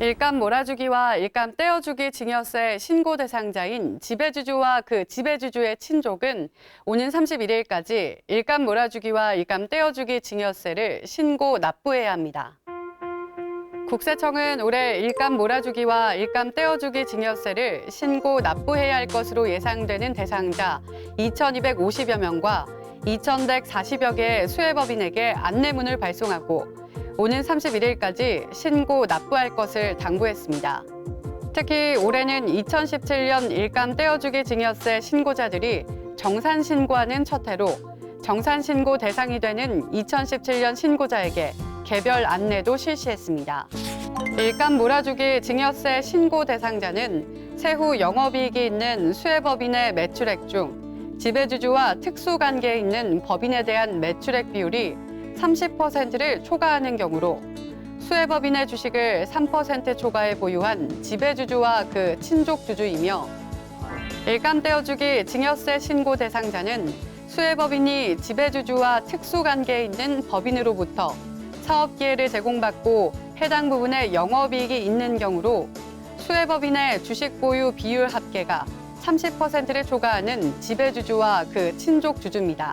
일감 몰아주기와 일감 떼어주기 증여세 신고 대상자인 지배주주와 그 지배주주의 친족은 오는 31일까지 일감 몰아주기와 일감 떼어주기 증여세를 신고 납부해야 합니다. 국세청은 올해 일감 몰아주기와 일감 떼어주기 증여세를 신고 납부해야 할 것으로 예상되는 대상자 2,250여 명과 2,140여 개의 수혜법인에게 안내문을 발송하고 오는 31일까지 신고 납부할 것을 당부했습니다. 특히 올해는 2017년 일감 떼어주기 증여세 신고자들이 정산 신고하는 첫 해로 정산 신고 대상이 되는 2017년 신고자에게 개별 안내도 실시했습니다. 일감 몰아주기 증여세 신고 대상자는 세후 영업이익이 있는 수혜법인의 매출액 중 지배주주와 특수관계에 있는 법인에 대한 매출액 비율이 30%를 초과하는 경우로 수혜법인의 주식을 3% 초과해 보유한 지배주주와 그 친족 주주이며 일감 떼어주기 증여세 신고 대상자는 수혜법인이 지배주주와 특수관계에 있는 법인으로부터 사업 기회를 제공받고 해당 부분에 영업이익이 있는 경우로 수혜법인의 주식 보유 비율 합계가 30%를 초과하는 지배주주와 그 친족 주주입니다.